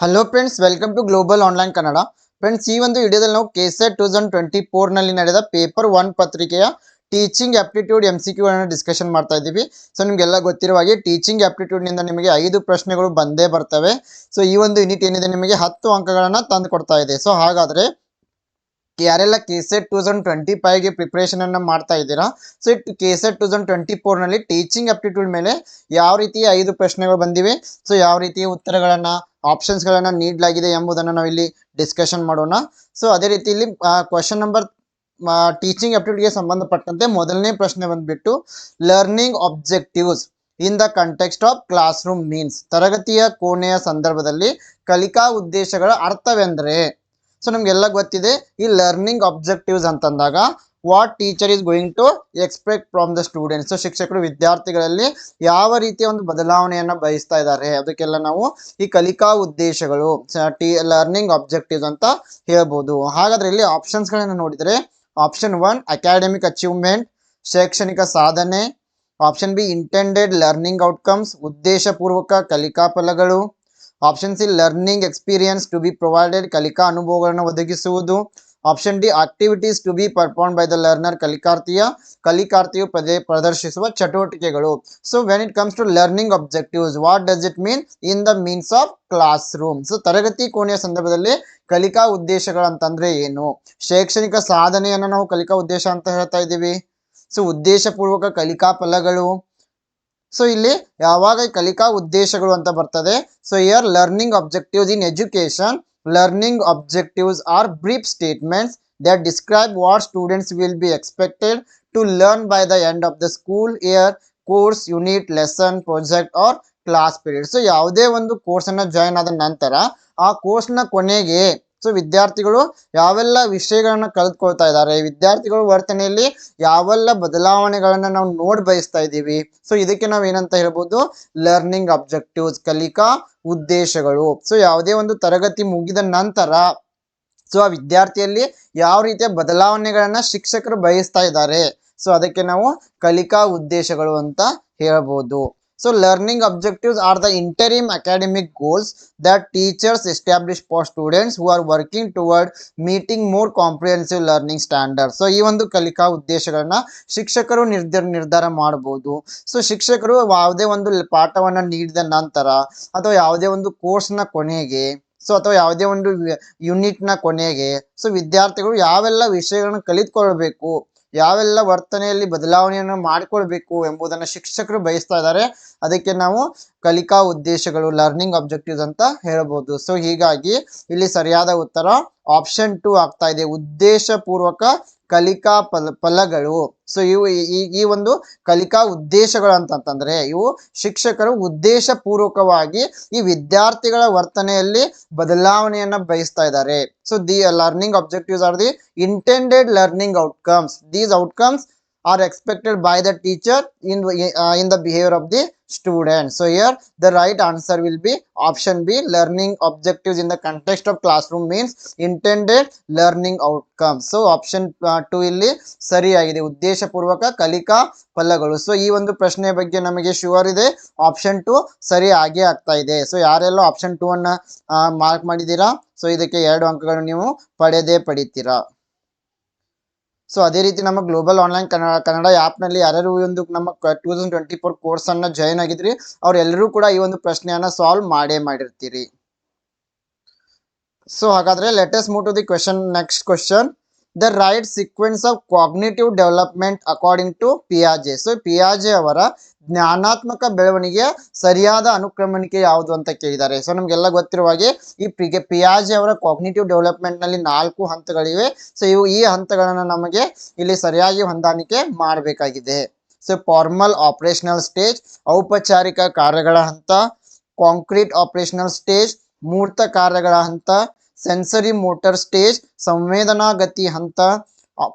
Hello friends welcome to global online Kannada friends ಈ ಒಂದು ವಿಡಿಯೋದಲ್ಲಿ ನಾವು ಕೆಸೆಟ್ ಟೂ ತೌಸಂಡ್ ಟ್ವೆಂಟಿ ಫೋರ್ನಲ್ಲಿ ನಡೆದ ಪೇಪರ್ ಒನ್ ಪತ್ರಿಕೆಯ teaching aptitude M C Q ಅನ್ನು ಡಿಸ್ಕಷನ್ ಮಾಡ್ತಾ ಇದ್ದೀವಿ. ಸೊ ನಿಮಗೆಲ್ಲ ಗೊತ್ತಿರುವ ಹಾಗೆ ಟೀಚಿಂಗ್ನಿಂದ ನಿಮಗೆ ಐದು ಪ್ರಶ್ನೆಗಳು ಬಂದೇ ಬರ್ತವೆ. ಸೊ ಈ ಒಂದು ಯೂನಿಟ್ ಏನಿದೆ, ನಿಮಗೆ ಹತ್ತು ಅಂಕಗಳನ್ನು ತಂದು ಕೊಡ್ತಾ ಇದೆ. ಸೊ ಹಾಗಾದರೆ ಯಾರೆಲ್ಲ K set two thousand twenty ಫೈವ್ಗೆ ಪ್ರಿಪ್ರೇಷನನ್ನು ಮಾಡ್ತಾ ಇದ್ದೀರಾ? So K set two thousand twenty ಫೋರ್ನಲ್ಲಿ teaching aptitude ಮೇಲೆ ಯಾವ ರೀತಿಯ ಐದು ಪ್ರಶ್ನೆಗಳು ಬಂದಿವೆ? ಸೊ ಯಾವ ರೀತಿಯ ಉತ್ತರಗಳನ್ನು ಆಪ್ಷನ್ಸ್ಗಳನ್ನು ನೀಡಲಾಗಿದೆ ಎಂಬುದನ್ನು ನಾವು ಇಲ್ಲಿ ಡಿಸ್ಕಷನ್ ಮಾಡೋಣ. ಸೊ ಅದೇ ರೀತಿ ಇಲ್ಲಿ ಕ್ವಶನ್ ನಂಬರ್ ಟೀಚಿಂಗ್ ಆಪ್ಟಿಟ್ಯೂಡ್ಗೆ ಸಂಬಂಧಪಟ್ಟಂತೆ ಮೊದಲನೇ ಪ್ರಶ್ನೆ ಬಂದುಬಿಟ್ಟು learning objectives in the context of classroom means ತರಗತಿಯ ಕೋಣೆಯ ಸಂದರ್ಭದಲ್ಲಿ ಕಲಿಕಾ ಉದ್ದೇಶಗಳ ಅರ್ಥವೆಂದರೆ ಸೊ ನಮ್ಗೆಲ್ಲ ಗೊತ್ತಿದೆ ಈ ಲರ್ನಿಂಗ್ ಅಬ್ಜೆಕ್ಟಿವ್ಸ್ ಅಂತಂದಾಗ what teacher is going to expect from the students so ಶಿಕ್ಷಕರು ವಿದ್ಯಾರ್ಥಿಗಳಲ್ಲಿ ಯಾವ ರೀತಿಯ ಒಂದು ಬದಲಾವಣೆಯನ್ನು ಬಯಸ್ತಾ ಇದ್ದಾರೆ? ಅದಕ್ಕೆಲ್ಲ ನಾವು ಈ ಕಲಿಕಾ ಉದ್ದೇಶಗಳು ಟಿ ಲರ್ನಿಂಗ್ ಅಬ್ಜೆಕ್ಟಿವ್ಸ್ ಅಂತ ಹೇಳ್ಬೋದು. ಹಾಗಾದ್ರೆ ಇಲ್ಲಿ ಆಪ್ಷನ್ಸ್ಗಳನ್ನು ನೋಡಿದರೆ ಆಪ್ಷನ್ ಒನ್ ಅಕಾಡೆಮಿಕ್ ಅಚೀವ್ಮೆಂಟ್ ಶೈಕ್ಷಣಿಕ ಸಾಧನೆ option B intended learning outcomes ಉದ್ದೇಶಪೂರ್ವಕ ಕಲಿಕಾ ಫಲಗಳು option C learning experience to be provided ಕಲಿಕಾ ಅನುಭವಗಳನ್ನು ಒದಗಿಸುವುದು. Option D activities to be perform by the learner ಕಲಿಕಾರ್ಥಿಯ ಕಲಿಕಾರ್ಥಿಯು ಪ್ರದೇ ಪ್ರದರ್ಶಿಸುವ ಚಟುವಟಿಕೆಗಳು. So when it comes to learning objectives what does it mean in the means of classroom so ತರಗತಿ ಕೋಣೆಯ ಸಂದರ್ಭದಲ್ಲಿ ಕಲಿಕಾ ಉದ್ದೇಶಗಳು ಅಂತಂದ್ರೆ ಏನು? ಶೈಕ್ಷಣಿಕ ಸಾಧನೆಯನ್ನು ನಾವು ಕಲಿಕಾ ಉದ್ದೇಶ ಅಂತ ಹೇಳ್ತಾ ಇದ್ದೀವಿ. ಸೊ ಉದ್ದೇಶಪೂರ್ವಕ ಕಲಿಕಾ ಫಲಗಳು. ಸೊ ಇಲ್ಲಿ ಯಾವಾಗ ಈ ಕಲಿಕಾ ಉದ್ದೇಶಗಳು ಅಂತ ಬರ್ತದೆ. So here learning objectives in education learning objectives are brief statements that describe what students will be expected to learn by the end of the school year, course, unit, lesson, project or class period so ಯಾವುದೇ ಒಂದು ಕೋರ್ಸನ್ನು join ಆದ ನಂತರ ಆ ಕೋರ್ಸ್ನ ಕೊನೆಗೆ so ವಿದ್ಯಾರ್ಥಿಗಳು ಯಾವೆಲ್ಲ ವಿಷಯಗಳನ್ನ ಕಲಿತ್ಕೊಳ್ತಾ ಇದ್ದಾರೆ. ವಿದ್ಯಾರ್ಥಿಗಳ ವರ್ತನೆಯಲ್ಲಿ ಯಾವೆಲ್ಲ ಬದಲಾವಣೆಗಳನ್ನ ನಾವು ನೋಡ್ ಬಯಸ್ತಾ ಇದ್ದೀವಿ. ಸೊ ಇದಕ್ಕೆ ನಾವು ಏನಂತ ಹೇಳ್ಬೋದು? ಲರ್ನಿಂಗ್ ಅಬ್ಜೆಕ್ಟಿವ್ಸ್ ಕಲಿಕಾ ಉದ್ದೇಶಗಳು. ಸೊ ಯಾವುದೇ ಒಂದು ತರಗತಿ ಮುಗಿದ ನಂತರ ಸೊ ಆ ವಿದ್ಯಾರ್ಥಿಯಲ್ಲಿ ಯಾವ ರೀತಿಯ ಬದಲಾವಣೆಗಳನ್ನ ಶಿಕ್ಷಕರು ಬಯಸ್ತಾ ಇದ್ದಾರೆ? ಸೊ ಅದಕ್ಕೆ ನಾವು ಕಲಿಕಾ ಉದ್ದೇಶಗಳು ಅಂತ ಹೇಳ್ಬೋದು. So learning objectives are the interim academic goals that teachers establish for students who are working toward meeting more comprehensive learning standards. So ಈ ಒಂದು ಕಲಿಕಾ ಉದ್ದೇಶಗಳನ್ನ ಶಿಕ್ಷಕರು ನಿರ್ಧಾರ ನಿರ್ಧಾರ ಮಾಡಬಹುದು ಸೊ ಶಿಕ್ಷಕರು ಯಾವುದೇ ಒಂದು ಪಾಠವನ್ನ ನೀಡಿದ ನಂತರ ಅಥವಾ ಯಾವುದೇ ಒಂದು ಕೋರ್ಸ್ನ ಕೊನೆಗೆ ಸೊ ಅಥವಾ ಯಾವುದೇ ಒಂದು ಯೂನಿಟ್ನ ಕೊನೆಗೆ ಸೊ ವಿದ್ಯಾರ್ಥಿಗಳು ಯಾವೆಲ್ಲ ವಿಷಯಗಳನ್ನು ಕಲಿತ್ಕೊಳ್ಬೇಕು ಯಾವೆಲ್ಲ ವರ್ತನೆಯಲ್ಲಿ ಬದಲಾವಣೆಯನ್ನು ಮಾಡಿಕೊಳ್ಬೇಕು ಎಂಬುದನ್ನು ಶಿಕ್ಷಕರು ಬಯಸ್ತಾ ಇದ್ದಾರೆ. ಅದಕ್ಕೆ ನಾವು ಕಲಿಕಾ ಉದ್ದೇಶಗಳು ಲರ್ನಿಂಗ್ ಆಬ್ಜೆಕ್ಟಿವ್ಸ್ ಅಂತ ಹೇಳಬಹುದು ಸೊ ಹೀಗಾಗಿ ಇಲ್ಲಿ ಸರಿಯಾದ ಉತ್ತರ ಆಪ್ಷನ್ ಟು ಆಗ್ತಾ ಇದೆ. ಉದ್ದೇಶಪೂರ್ವಕ ಕಲಿಕಾ ಫಲ ಫಲಗಳು. ಸೊ ಇವು ಈ ಒಂದು ಕಲಿಕಾ ಉದ್ದೇಶಗಳು ಅಂತಂತಂದ್ರೆ ಇವು ಶಿಕ್ಷಕರು ಉದ್ದೇಶಪೂರ್ವಕವಾಗಿ ಈ ವಿದ್ಯಾರ್ಥಿಗಳ ವರ್ತನೆಯಲ್ಲಿ ಬದಲಾವಣೆಯನ್ನ ಬಯಸ್ತಾ ಇದ್ದಾರೆ. So the learning objectives are the intended learning outcomes these outcomes are expected by the teacher in in the behaviour of of the student so here the right answer will be option b learning objectives in the context of classroom means intended learning outcomes so option uh, 2 ಇಲ್ಲಿ ಸರಿಯಾಗಿದೆ ಉದ್ದೇಶಪೂರ್ವಕ ಕಲಿಕಾ ಫಲಗಳು so ಈ ಒಂದು ಪ್ರಶ್ನೆಯ ಬಗ್ಗೆ ನಮಗೆ ಶೂರ್ ಇದೆ ಆಪ್ಷನ್ ಟು ಸರಿ ಆಗೇ ಆಗ್ತಾ ಇದೆ ಸೊ ಯಾರೆಲ್ಲ ಆಪ್ಷನ್ ಟೂ ಅನ್ನ ಮಾರ್ಕ್ ಮಾಡಿದ್ದೀರಾ ಸೊ ಇದಕ್ಕೆ ಎರಡು ಅಂಕಗಳು ನೀವು ಪಡೆದೇ ಪಡಿತೀರಾ ಸೊ ಅದೇ ರೀತಿ ನಮ್ಮ ಗ್ಲೋಬಲ್ ಆನ್ಲೈನ್ ಕನ್ನಡ ಕನ್ನಡ ಆ್ಯಪ್ನಲ್ಲಿ ಯಾರ್ಯಾರು ಒಂದು ನಮ್ಮ ಟೂ ತೌಸಂಡ್ ಟ್ವೆಂಟಿ ಫೋರ್ ಕೋರ್ಸನ್ನು ಜಾಯ್ನ್ ಆಗಿದ್ರಿ, ಅವರೆಲ್ಲರೂ ಕೂಡ ಈ ಒಂದು ಪ್ರಶ್ನೆಯನ್ನು ಸಾಲ್ವ್ ಮಾಡೇ ಮಾಡಿರ್ತೀರಿ. ಸೊ ಹಾಗಾದರೆ latest move to the question next question the right sequence of cognitive development according to ಪಿಯಾಜೆ so ಪಿಯಾಜೆ ಅವರ ಜ್ಞಾನಾತ್ಮಕ ಬೆಳವಣಿಗೆಯ ಸರಿಯಾದ ಅನುಕ್ರಮಣಿಕೆ ಯಾವುದು ಅಂತ ಕೇಳಿದ್ದಾರೆ. ಸೊ ನಮಗೆಲ್ಲ ಗೊತ್ತಿರುವ ಹಾಗೆ ಈ ಪಿಗೆ ಪಿಯಾಜೆ ಅವರ ಕಾಗ್ನೇಟಿವ್ ಡೆವಲಪ್ಮೆಂಟ್ನಲ್ಲಿ ನಾಲ್ಕು ಹಂತಗಳಿವೆ. ಸೊ ಇವು ಈ ಹಂತಗಳನ್ನು ನಮಗೆ ಇಲ್ಲಿ ಸರಿಯಾಗಿ ಹೊಂದಾಣಿಕೆ ಮಾಡಬೇಕಾಗಿದೆ. ಸೊ ಫಾರ್ಮಲ್ ಆಪರೇಷನಲ್ ಸ್ಟೇಜ್ ಔಪಚಾರಿಕ ಕಾರ್ಯಗಳ ಹಂತ ಕಾಂಕ್ರೀಟ್ ಆಪರೇಷನಲ್ ಸ್ಟೇಜ್ ಮೂರ್ತ ಕಾರ್ಯಗಳ ಹಂತ ಸೆನ್ಸರಿ ಮೋಟರ್ ಸ್ಟೇಜ್ ಸಂವೇದನಾಗತಿ ಹಂತ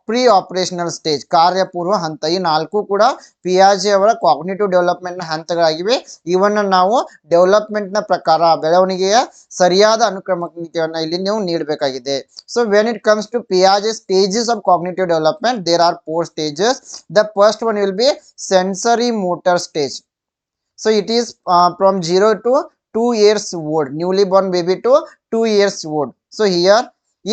ಪ್ರೀ ಆಪರೇಷನಲ್ ಸ್ಟೇಜ್ ಕಾರ್ಯಪೂರ್ವ ಹಂತ. ಈ ನಾಲ್ಕು ಕೂಡ ಪಿಯಾಜೆ ಅವರ ಕಾಗ್ನೇಟಿವ್ ಡೆವಲಪ್ಮೆಂಟ್ನ ಹಂತಗಳಾಗಿವೆ. ಇವನ್ನು ನಾವು ಡೆವಲಪ್ಮೆಂಟ್ನ ಪ್ರಕಾರ ಬೆಳವಣಿಗೆಯ ಸರಿಯಾದ ಅನುಕ್ರಮಣಿಕೆಯನ್ನ ಇಲ್ಲಿ ನೀವು ನೀಡಬೇಕಾಗಿದೆ. So when it comes to ಪಿಯಾಜೆ stages of cognitive development there are four stages the first one will be sensory motor stage it is uh, from 0 to 2 years old newly born baby to 2 years old so here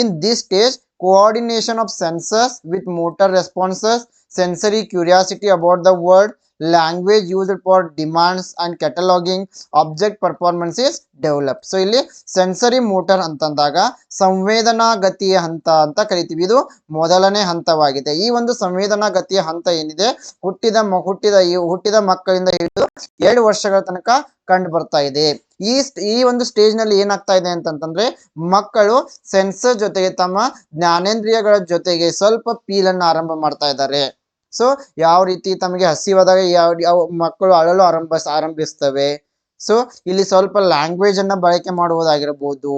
in this stage coordination of senses with motor responses sensory curiosity about the world language use for demands and cataloguing object performance is develop so ಇಲ್ಲಿ sensory motor ಅಂತಂದಾಗ ಸಂವೇದನಾ ಗತಿಯ ಹಂತ ಅಂತ ಕರಿತೀವಿ. ಇದು ಮೊದಲನೇ ಹಂತವಾಗಿದೆ. ಈ ಒಂದು ಸಂವೇದನಾ ಗತಿಯ ಹಂತ ಏನಿದೆ? ಹುಟ್ಟಿದ ಮ- ಹುಟ್ಟಿದ ಹುಟ್ಟಿದ ಮಕ್ಕಳಿಂದ ಹಿಡಿದು ಎರಡು ವರ್ಷಗಳ ತನಕ ಕಂಡು ಬರ್ತಾ ಇದೆ. ಈ ಈ ಒಂದು ಸ್ಟೇಜ್ನಲ್ಲಿ ಏನಾಗ್ತಾ ಇದೆ ಅಂತಂತಂದ್ರೆ ಮಕ್ಕಳು ಸೆನ್ಸರ್ ಜೊತೆಗೆ ತಮ್ಮ ಜ್ಞಾನೇಂದ್ರಿಯಗಳ ಜೊತೆಗೆ ಸ್ವಲ್ಪ ಪೀಲನ್ನು ಆರಂಭ ಮಾಡ್ತಾ ಇದ್ದಾರೆ. ಸೊ ಯಾವ ರೀತಿ ತಮಗೆ ಹಸಿವಾದಾಗ ಯಾವ ಯಾವ ಮಕ್ಕಳು ಅಳಲು ಆರಂಭ ಆರಂಭಿಸ್ತವೆ. ಸೊ ಇಲ್ಲಿ ಸ್ವಲ್ಪ ಲ್ಯಾಂಗ್ವೇಜ್ ಅನ್ನ ಬಳಕೆ ಮಾಡುವುದಾಗಿರಬಹುದು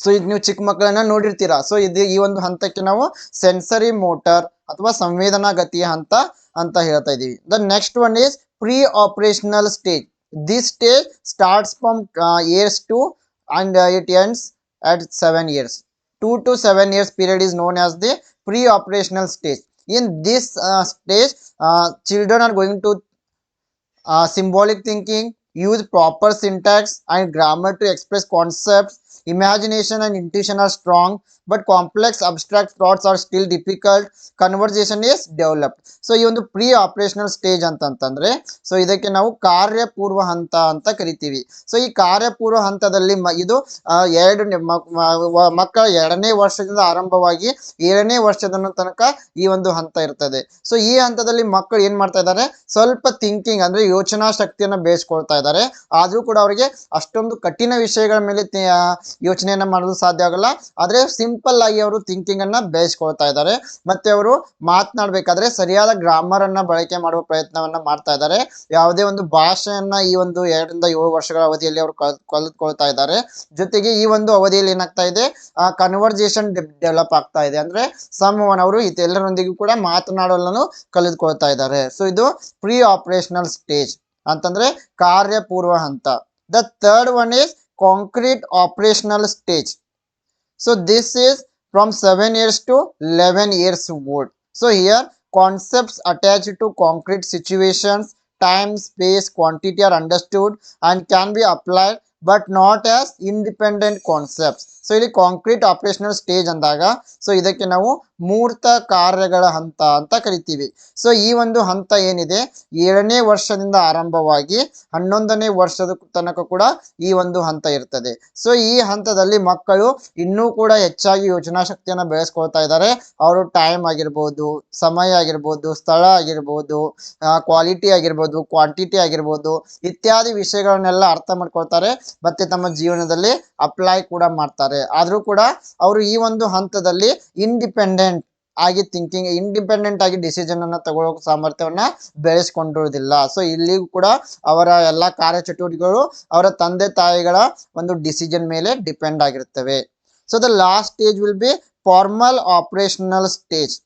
ಸೊ ಇದು ನೀವು ಚಿಕ್ಕ ಮಕ್ಕಳನ್ನ ನೋಡಿರ್ತೀರಾ. ಸೊ ಇದು ಈ ಒಂದು ಹಂತಕ್ಕೆ ನಾವು ಸೆನ್ಸರಿ ಮೋಟರ್ ಅಥವಾ ಸಂವೇದನಾ ಗತಿಯ ಹಂತ ಅಂತ ಹೇಳ್ತಾ ಇದೀವಿ the next one is pre operational stage this stage starts from years two and it ends at seven years two to seven years period is known as the pre operational stage. In this uh, stage, uh, children are going to uh, symbolic thinking, use proper syntax and grammar to express concepts. Imagination and intuition are strong, but complex abstract thoughts are still difficult conversation is developed so ಈ ಒಂದು pre operational stage ಅಂತಂತಂದ್ರೆ so ಇದಕ್ಕೆ ನಾವು ಕಾರ್ಯಪೂರ್ವ ಹಂತ ಅಂತ ಕರಿತೀವಿ. So ಈ ಕಾರ್ಯಪೂರ್ವ ಹಂತದಲ್ಲಿ ಇದು ಎರಡು ಮಕ್ಕಳ ಎರಡನೇ ವರ್ಷದಿಂದ ಆರಂಭವಾಗಿ ಏಳನೇ ವರ್ಷದ ತನಕ ಈ ಒಂದು ಹಂತ ಇರ್ತದೆ. ಸೊ ಈ ಹಂತದಲ್ಲಿ ಮಕ್ಕಳು ಏನ್ ಮಾಡ್ತಾ ಇದ್ದಾರೆ? ಸ್ವಲ್ಪ ಥಿಂಕಿಂಗ್ ಅಂದ್ರೆ ಯೋಚನಾ ಶಕ್ತಿಯನ್ನ ಬೇಯಿಸ್ಕೊಳ್ತಾ ಇದ್ದಾರೆ. ಆದ್ರೂ ಕೂಡ ಅವರಿಗೆ ಅಷ್ಟೊಂದು ಕಠಿಣ ವಿಷಯಗಳ ಮೇಲೆ ಯೋಚನೆಯನ್ನ ಮಾಡಲು ಸಾಧ್ಯ ಆಗಲ್ಲ. ಆದ್ರೆ ಸಿಂಪಲ್ ಆಗಿ ಅವರು ಥಿಂಕಿಂಗ್ ಅನ್ನ ಬೇಯಿಸ್ಕೊಳ್ತಾ ಇದ್ದಾರೆ. ಮತ್ತೆ ಅವರು ಮಾತನಾಡ್ಬೇಕಾದ್ರೆ ಸರಿಯಾದ ಗ್ರಾಮರ್ ಅನ್ನ ಬಳಕೆ ಮಾಡುವ ಪ್ರಯತ್ನವನ್ನ ಮಾಡ್ತಾ ಇದ್ದಾರೆ. ಯಾವುದೇ ಒಂದು ಭಾಷೆಯನ್ನ ಈ ಒಂದು ಎರಡರಿಂದ ಏಳು ವರ್ಷಗಳ ಅವಧಿಯಲ್ಲಿ ಅವರು ಕಲ್, ಕಲಿತ್ಕೊಳ್ತಾ ಇದ್ದಾರೆ. ಜೊತೆಗೆ ಈ ಒಂದು ಅವಧಿಯಲ್ಲಿ ಏನಾಗ್ತಾ ಇದೆ ಕನ್ವರ್ಜೇಷನ್ ಡೆವಲಪ್ ಆಗ್ತಾ ಇದೆ. ಅಂದ್ರೆ ಸಂವಹನ ಅವರು ಇದೆಲ್ಲರೊಂದಿಗೂ ಕೂಡ ಮಾತನಾಡಲನ್ನು ಕಲಿತ್ಕೊಳ್ತಾ ಇದ್ದಾರೆ. ಸೊ ಇದು ಪ್ರೀ ಆಪರೇಷನಲ್ ಸ್ಟೇಜ್ ಅಂತಂದ್ರೆ ಕಾರ್ಯಪೂರ್ವ ಹಂತ. The third one is concrete operational stage So this is from 7 years to 11 years old. So here concepts attached to concrete situations, time, space, quantity are understood and can be applied but not as independent concepts. So ಇಲ್ಲಿ concrete operational stage ಅಂದಾಗ so ಇದಕ್ಕೆ ನಾವು ಮೂರ್ತ ಕಾರ್ಯಗಳ ಹಂತ ಅಂತ ಕರಿತೀವಿ. So ಈ ಒಂದು ಹಂತ ಏನಿದೆ? ಏಳನೇ ವರ್ಷದಿಂದ ಆರಂಭವಾಗಿ ಹನ್ನೊಂದನೇ ವರ್ಷದ ತನಕ ಕೂಡ ಈ ಒಂದು ಹಂತ ಇರ್ತದೆ. ಸೊ ಈ ಹಂತದಲ್ಲಿ ಮಕ್ಕಳು ಇನ್ನೂ ಕೂಡ ಹೆಚ್ಚಾಗಿ ಯೋಜನಾ ಶಕ್ತಿಯನ್ನು ಬೆಳೆಸ್ಕೊಳ್ತಾ ಇದ್ದಾರೆ. ಅವರು ಟೈಮ್ ಆಗಿರ್ಬೋದು, ಸಮಯ ಆಗಿರ್ಬೋದು, ಸ್ಥಳ ಆಗಿರ್ಬೋದು ಕ್ವಾಲಿಟಿ ಆಗಿರ್ಬೋದು ಕ್ವಾಂಟಿಟಿ ಆಗಿರ್ಬೋದು, ಇತ್ಯಾದಿ ವಿಷಯಗಳನ್ನೆಲ್ಲ ಅರ್ಥ ಮಾಡ್ಕೊಳ್ತಾರೆ. ಮತ್ತೆ ತಮ್ಮ ಜೀವನದಲ್ಲಿ ಅಪ್ಲೈ ಕೂಡ ಮಾಡ್ತಾರೆ. ಆದ್ರೂ ಕೂಡ ಅವರು ಈ ಒಂದು ಹಂತದಲ್ಲಿ ಇಂಡಿಪೆಂಡೆಂಟ್ ಆಗಿ ಥಿಂಕಿಂಗ್ ಇಂಡಿಪೆಂಡೆಂಟ್ ಆಗಿ ಡಿಸಿಷನ್ ಅನ್ನ ತಗೊಳ್ಳೋ ಸಾಮರ್ಥ್ಯವನ್ನ ಬೆಳೆಸ್ಕೊಂಡಿರೋದಿಲ್ಲ ಸೊ ಇಲ್ಲಿಗೂ ಕೂಡ ಅವರ ಎಲ್ಲಾ ಕಾರ್ಯಚಟುವಟಿಕೆಗಳು ಅವರ ತಂದೆ ತಾಯಿಗಳ ಒಂದು ಡಿಸಿಷನ್ ಮೇಲೆ ಡಿಪೆಂಡ್ ಆಗಿರ್ತವೆ so the last stage will be formal operational stage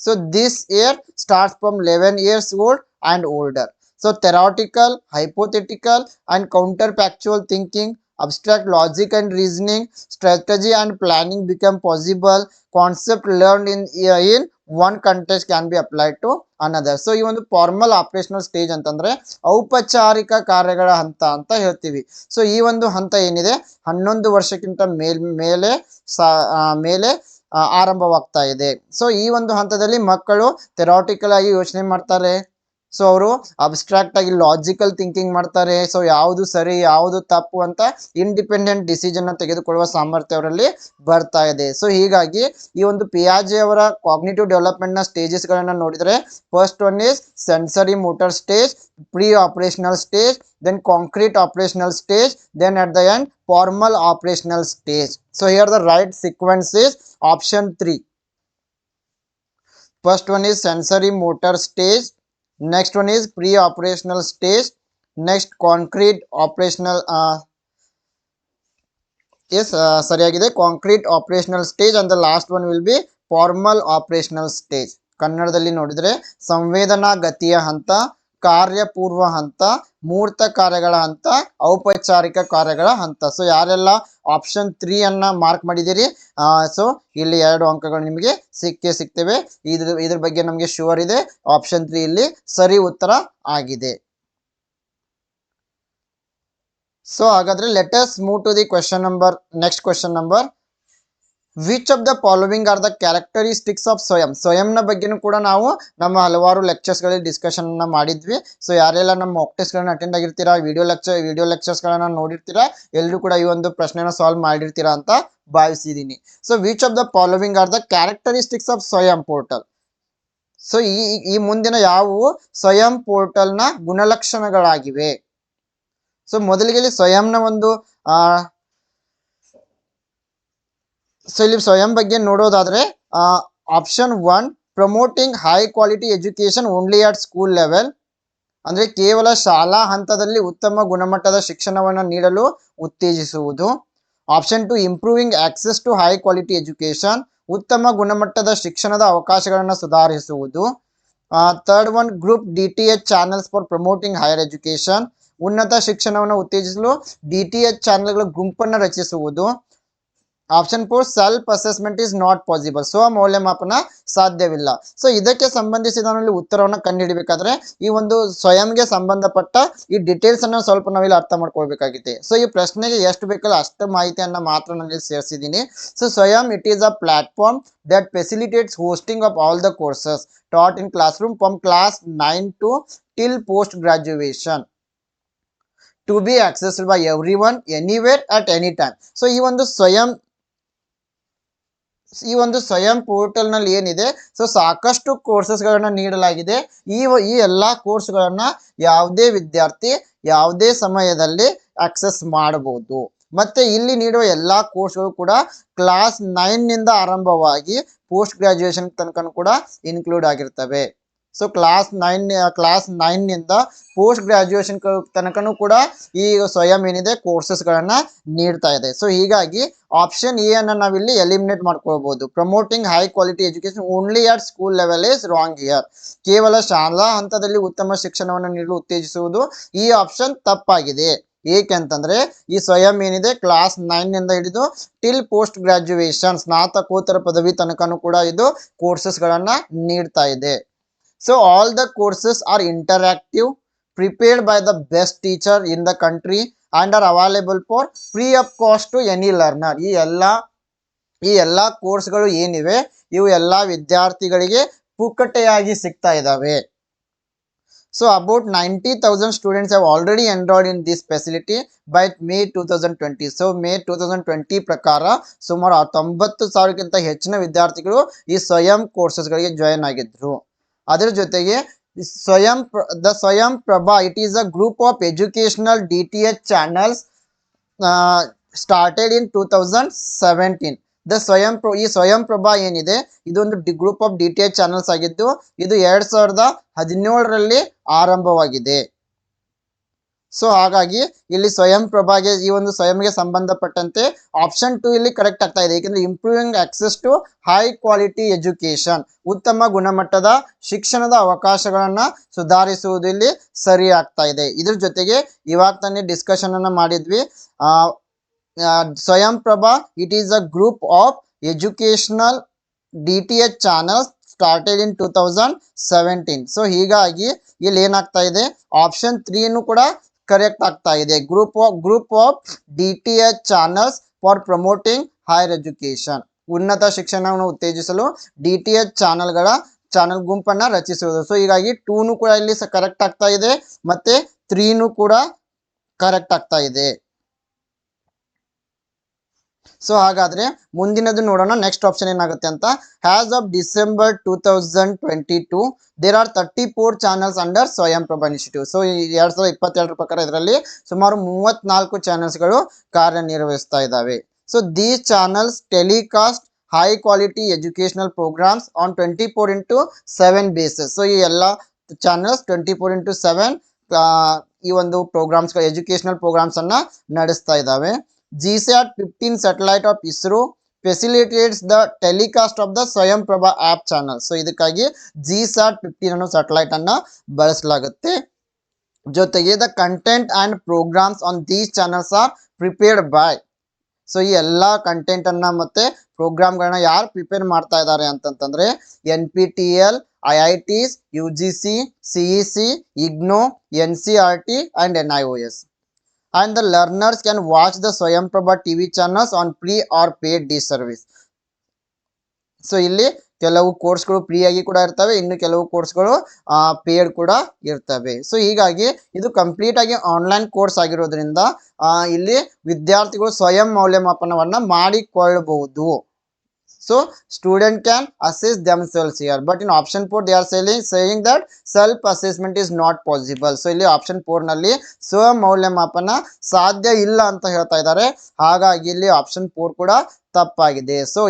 so this year start from eleven years old and older so theoretical hypothetical and counterfactual thinking abstract logic and reasoning strategy and planning become possible concept learned in in one context can be applied to another so ಈ ಒಂದು formal operational stage ಅಂತಂದ್ರೆ ಔಪಚಾರಿಕ ಕಾರ್ಯಗಳ ಹಂತ ಅಂತ ಹೇಳ್ತೀವಿ so ಈ ಒಂದು ಹಂತ ಏನಿದೆ ಹನ್ನೊಂದು ವರ್ಷಕ್ಕಿಂತ ಮೇಲ್ ಮೇಲೆ ಮೇಲೆ ಆರಂಭವಾಗ್ತಾ ಇದೆ ಸೊ ಈ ಒಂದು ಹಂತದಲ್ಲಿ ಮಕ್ಕಳು ಥೆರಾಟಿಕಲ್ ಆಗಿ ಯೋಚನೆ ಮಾಡ್ತಾರೆ ಸೊ ಅವರು ಅಬ್ಸ್ಟ್ರಾಕ್ಟ್ ಆಗಿ ಲಾಜಿಕಲ್ ಥಿಂಕಿಂಗ್ ಮಾಡ್ತಾರೆ. ಸೊ ಯಾವುದು ಸರಿ, ಯಾವುದು ತಪ್ಪು ಅಂತ ಇಂಡಿಪೆಂಡೆಂಟ್ ಡಿಸಿಷನ್ ತೆಗೆದುಕೊಳ್ಳುವ ಸಾಮರ್ಥ್ಯ ಅವರಲ್ಲಿ ಬರ್ತಾ ಇದೆ. ಸೊ ಹೀಗಾಗಿ ಈ ಒಂದು ಪಿಯಾಜೆ ಅವರ ಕಾಗ್ನಿಟಿವ್ ಡೆವಲಪ್ಮೆಂಟ್ನ ಸ್ಟೇಜಸ್ ಗಳನ್ನ ನೋಡಿದ್ರೆ first one is sensory motor stage pre operational stage then concrete operational stage then at the end formal operational stage so here the right sequence is option three first one is sensory motor stage next one is pre-operational stage. Next concrete operational uh, uh, ಸರಿಯಾಗಿದೆ. Concrete operational stage and the last one will be formal operational stage ಕನ್ನಡದಲ್ಲಿ ನೋಡಿದರೆ ಸಂವೇದನಾ ಗತಿಯ ಹಂತ ಕಾರ್ಯಪೂರ್ವ ಹಂತ ಮೂರ್ತ ಕಾರ್ಯಗಳ ಹಂತ, ಔಪಚಾರಿಕ ಕಾರ್ಯಗಳ ಹಂತ. ಸೊ ಯಾರೆಲ್ಲ ಆಪ್ಷನ್ ತ್ರೀ ಅನ್ನ ಮಾರ್ಕ್ ಮಾಡಿದ್ದೀರಿ ಸೊ ಇಲ್ಲಿ ಎರಡು ಅಂಕಗಳು ನಿಮಗೆ ಸಿಕ್ಕೇ ಸಿಗ್ತವೆ. ಇದ್ರ ಇದ್ರ ಬಗ್ಗೆ ನಮಗೆ ಶೂರ್ ಇದೆ. ಆಪ್ಷನ್ ತ್ರೀ ಇಲ್ಲಿ ಸರಿ ಉತ್ತರ ಆಗಿದೆ. ಸೊ ಹಾಗಾದ್ರೆ let's move to the question number next question number which of the following are the characteristics of ಸ್ವಯಂ ಸ್ವಯಂನ ಬಗ್ಗೆನೂ ಕೂಡ ನಾವು ನಮ್ಮ ಹಲವಾರು ಲೆಕ್ಚರ್ಸ್ಗಳಲ್ಲಿ ಡಿಸ್ಕಷನ್ ಅನ್ನ ಮಾಡಿದ್ವಿ. ಸೊ ಯಾರೆಲ್ಲ ನಮ್ಮ ಆಕ್ಟೆಸ್ಗಳನ್ನ ಅಟೆಂಡ್ ಆಗಿರ್ತೀರಾ ವಿಡಿಯೋ ಲೆಕ್ಚರ್ ವಿಡಿಯೋ ಲೆಕ್ಚರ್ಸ್ಗಳನ್ನ ನೋಡಿರ್ತೀರಾ ಎಲ್ಲರೂ ಕೂಡ ಈ ಒಂದು ಪ್ರಶ್ನೆನ ಸಾಲ್ವ್ ಮಾಡಿರ್ತೀರಾ ಅಂತ ಭಾವಿಸಿದ್ದೀನಿ so which of the following are the characteristics of Swayam portal so ಈ, ಈ- ಮುಂದಿನ ಯಾವುವು? ಸ್ವಯಂ ಪೋರ್ಟಲ್ನ ಗುಣಲಕ್ಷಣಗಳಾಗಿವೆ. ಸೊ ಮೊದಲಿಗೆ ಸ್ವಯಂನ ಒಂದು ಸೊ ಇಲ್ಲಿ ಸ್ವಯಂ ಬಗ್ಗೆ ನೋಡೋದಾದ್ರೆ option one promoting high quality education only at school level ಅಂದ್ರೆ ಕೇವಲ ಶಾಲಾ ಹಂತದಲ್ಲಿ ಉತ್ತಮ ಗುಣಮಟ್ಟದ ಶಿಕ್ಷಣವನ್ನು ನೀಡಲು ಉತ್ತೇಜಿಸುವುದು. Option two improving access to high quality education ಉತ್ತಮ ಗುಣಮಟ್ಟದ ಶಿಕ್ಷಣದ ಅವಕಾಶಗಳನ್ನು ಸುಧಾರಿಸುವುದು. Third one group D T H channels for promoting higher education ಉನ್ನತ ಶಿಕ್ಷಣವನ್ನು ಉತ್ತೇಜಿಸಲು ಡಿ ಟಿ ಎಚ್ ಚಾನಲ್ಗಳ ಗುಂಪನ್ನು ರಚಿಸುವುದು. Option four self assessment is not possible ಸ್ವ ಮೌಲ್ಯಮಾಪನ ಸಾಧ್ಯವಿಲ್ಲ. ಸೊ ಇದಕ್ಕೆ ಸಂಬಂಧಿಸಿದ ಉತ್ತರವನ್ನು ಕಂಡುಹಿಡಬೇಕಾದ್ರೆ, ಈ ಒಂದು ಸ್ವಯಂಗೆ ಸಂಬಂಧಪಟ್ಟ ಈ ಡೀಟೇಲ್ಸ್ ಅನ್ನು ಸ್ವಲ್ಪ ನಾವಿಲ್ಲಿ ಅರ್ಥ ಮಾಡ್ಕೊಳ್ಬೇಕಾಗಿದೆ ಸೊ ಈ ಪ್ರಶ್ನೆಗೆ ಎಷ್ಟು ಬೇಕಲ್ಲ ಅಷ್ಟು ಮಾಹಿತಿಯನ್ನು ಮಾತ್ರ ನಾನು ಸೇರಿಸಿದ್ದೀನಿ. So Swayam it is a platform that facilitates hosting of all the courses taught in classroom from class nine to till post graduation to be accessed by everyone anywhere at any time so ಈ ಒಂದು ಸ್ವಯಂ ಈ ಒಂದು ಸ್ವಯಂ ಪೋರ್ಟಲ್ನಲ್ಲಿ ಏನಿದೆ so ಸಾಕಷ್ಟು courses ಗಳನ್ನ ನೀಡಲಾಗಿದೆ. ಈ ಈ ಎಲ್ಲಾ ಕೋರ್ಸ್ಗಳನ್ನು ಯಾವುದೇ ವಿದ್ಯಾರ್ಥಿ ಯಾವುದೇ ಸಮಯದಲ್ಲಿ ಆಕ್ಸೆಸ್ ಮಾಡಬಹುದು. ಮತ್ತೆ ಇಲ್ಲಿ ನೀಡುವ ಎಲ್ಲಾ ಕೋರ್ಸ್ಗಳು ಕೂಡ ಕ್ಲಾಸ್ ನೈನ್ನಿಂದ ಆರಂಭವಾಗಿ ಪೋಸ್ಟ್ ಗ್ರಾಜುಯೇಷನ್ ತನಕ ಕೂಡ ಇನ್ಕ್ಲೂಡ್ ಆಗಿರ್ತವೆ. ಸೊ ಕ್ಲಾಸ್ ನೈನ್ ಕ್ಲಾಸ್ ನೈನ್ನಿಂದ ಪೋಸ್ಟ್ ಗ್ರಾಜುಯೇಷನ್ ತನಕನೂ ಕೂಡ ಈ ಸ್ವಯಂ ಏನಿದೆ ಕೋರ್ಸಸ್ ಗಳನ್ನ ನೀಡ್ತಾ ಇದೆ. ಸೊ ಹೀಗಾಗಿ ಆಪ್ಷನ್ ಎ ಅನ್ನ ನಾವಿಲ್ಲಿ ಎಲಿಮಿನೇಟ್ ಮಾಡ್ಕೊಳ್ಬಹುದು promoting high quality education only at school level is wrong here ಕೇವಲ ಶಾಲಾ ಹಂತದಲ್ಲಿ ಉತ್ತಮ ಶಿಕ್ಷಣವನ್ನು ನೀಡಲು ಉತ್ತೇಜಿಸುವುದು ಈ ಆಪ್ಷನ್ ತಪ್ಪಾಗಿದೆ. ಏಕೆಂತಂದ್ರೆ ಈ ಸ್ವಯಂ ಏನಿದೆ ಕ್ಲಾಸ್ ನೈನ್ ಹಿಡಿದು ಟಿಲ್ ಪೋಸ್ಟ್ ಗ್ರಾಜುಯೇಷನ್ ಸ್ನಾತಕೋತ್ತರ ಪದವಿ ತನಕನೂ ಕೂಡ ಇದು ಕೋರ್ಸಸ್ ಗಳನ್ನ ನೀಡ್ತಾ ಇದೆ. So all the courses are interactive, prepared by the best teacher in the country and are available for free of cost to any learner ಈ ಎಲ್ಲ ಈ ಎಲ್ಲ ಕೋರ್ಸ್ಗಳು ಏನಿವೆ ಇವು ಎಲ್ಲ ವಿದ್ಯಾರ್ಥಿಗಳಿಗೆ ಪುಕ್ಕಟೆಯಾಗಿ ಸಿಗ್ತಾ ಇದ್ದಾವೆ have already enrolled in this facility by May two thousand twenty so May two thousand twenty ಪ್ರಕಾರ ಸುಮಾರು ತೊಂಬತ್ತು ಸಾವಿರಕ್ಕಿಂತ ಹೆಚ್ಚಿನ ವಿದ್ಯಾರ್ಥಿಗಳು ಈ ಸ್ವಯಂ ಕೋರ್ಸಸ್ಗಳಿಗೆ ಜಾಯಿನ್ ಆಗಿದ್ರು. ಅದರ ಜೊತೆಗೆ Swayam the Swayam Prabha it is a group of educational D T H channels started in two thousand seventeen the Swayam ಈ ಸ್ವಯಂ ಪ್ರಭಾ ಏನಿದೆ? ಇದೊಂದು group of D T H channels ಆಗಿದ್ದು, ಇದು ಎರಡ್ ಸಾವಿರದ ಹದಿನೇಳರಲ್ಲಿ ಆರಂಭವಾಗಿದೆ. ಸೊ ಹಾಗಾಗಿ ಇಲ್ಲಿ ಸ್ವಯಂ ಪ್ರಭಾಗೆ ಈ ಒಂದು ಸ್ವಯಂಗೆ ಸಂಬಂಧಪಟ್ಟಂತೆ ಆಪ್ಷನ್ ಟು ಇಲ್ಲಿ ಕರೆಕ್ಟ್ ಆಗ್ತಾ ಇದೆ. ಏಕೆಂದ್ರೆ improving access to high quality education ಉತ್ತಮ ಗುಣಮಟ್ಟದ ಶಿಕ್ಷಣದ ಅವಕಾಶಗಳನ್ನ ಸುಧಾರಿಸುವುದು ಇಲ್ಲಿ ಸರಿ ಆಗ್ತಾ ಇದೆ. ಇದ್ರ ಜೊತೆಗೆ ಇವಾಗ ತಾನೇ ಡಿಸ್ಕಷನ್ ಅನ್ನ ಮಾಡಿದ್ವಿ. Swayam Prabha it is a group of educational D T H channels started in two thousand seventeen so ಹೀಗಾಗಿ ಇಲ್ಲಿ ಏನಾಗ್ತಾ ಇದೆ? ಆಪ್ಷನ್ ತ್ರೀನು ಕೂಡ ಕರೆಕ್ಟ್ ಆಗ್ತಾ ಇದೆ. Group of group of D T H channels for promoting higher education ಉನ್ನತ ಶಿಕ್ಷಣವನ್ನು ಉತ್ತೇಜಿಸಲು ಡಿ ಟಿ ಎಚ್ ಚಾನಲ್ಗಳ ಚಾನಲ್ ಗುಂಪನ್ನ ರಚಿಸುವುದು. ಸೊ ಹೀಗಾಗಿ ಟೂನು ಕೂಡ ಇಲ್ಲಿ ಕರೆಕ್ಟ್ ಆಗ್ತಾ ಇದೆ ಮತ್ತೆ ತ್ರೀನು ಕೂಡ ಕರೆಕ್ಟ್ ಆಗ್ತಾ ಇದೆ. ಸೊ ಹಾಗಾದ್ರೆ ಮುಂದಿನದು ನೋಡೋಣ. ನೆಕ್ಸ್ಟ್ ಆಪ್ಷನ್ ಏನಾಗುತ್ತೆ ಅಂತ? Has of December two thousand twenty two there are thirty four channels under Swayam Prabha institute so ಎರಡ್ ಸಾವಿರದ ಇಪ್ಪತ್ತೆರಡರ ಪ್ರಕಾರ ಇದರಲ್ಲಿ ಸುಮಾರು ಮೂವತ್ನಾಲ್ಕು ಚಾನಲ್ಸ್ಗಳು ಕಾರ್ಯನಿರ್ವಹಿಸ್ತಾ ಇದ್ದಾವೆ. So these channels telecast high quality educational programmes on twenty four into seven bases so ಈ ಎಲ್ಲ channels twenty four into seven ಈ ಒಂದು ಪ್ರೋಗ್ರಾಮ್ಸ್ ಎಜುಕೇಶನಲ್ ಪ್ರೋಗ್ರಾಮ್ಸ್ ಅನ್ನ ನಡೆಸ್ತಾ ಇದ್ದಾವೆ. GSAT 15 satellite of ISRO facilitates the telecast of the Swayam Prabha of channel so ಇದಕ್ಕಾಗಿ G GSAT fifteen ಅನ್ನೋ satellite ಅನ್ನ ಬಳಸಲಾಗುತ್ತೆ. ಜೊತೆಗೆ the content and programmes on these channels are prepared by so ಈ ಎಲ್ಲ ಕಂಟೆಂಟನ್ನು ಮತ್ತು ಪ್ರೋಗ್ರಾಮ್ಗಳನ್ನ ಯಾರು ಪ್ರಿಪೇರ್ ಮಾಡ್ತಾ ಇದ್ದಾರೆ ಅಂತಂತಂದರೆ N P T L I I Ts U G C C E C IGNOU N C R T and N I O S and the learners can watch the Swayamprabha TV channels on free or paid D service. So ಇಲ್ಲಿ ಕೆಲವು ಕೋರ್ಸ್ಗಳು free ಆಗಿ ಕೂಡ ಇರ್ತವೆ, ಇನ್ನು ಕೆಲವು ಕೋರ್ಸ್ಗಳು paid ಕೂಡ ಇರ್ತವೆ ಸೊ ಹೀಗಾಗಿ ಇದು ಕಂಪ್ಲೀಟ್ ಆಗಿ ಆನ್ಲೈನ್ ಕೋರ್ಸ್ ಆಗಿರೋದ್ರಿಂದ ಇಲ್ಲಿ ವಿದ್ಯಾರ್ಥಿಗಳು ಸ್ವಯಂ ಮೌಲ್ಯಮಾಪನವನ್ನು ಮಾಡಿಕೊಳ್ಳಬಹುದು student can assess themselves here but in option four they are sailing saying that self assessment is not possible so ಇಲ್ಲಿ ಆಪ್ಷನ್ 4 ನಲ್ಲಿ ಸ್ವ ಮೌಲ್ಯಮಾಪನ ಸಾಧ್ಯ ಇಲ್ಲ ಅಂತ ಹೇಳ್ತಾ ಇದ್ದಾರೆ ಹಾಗಾಗಿ ಇಲ್ಲಿ ಆಪ್ಷನ್ 4 ಕೂಡ ತಪ್ಪಾಗಿದೆ so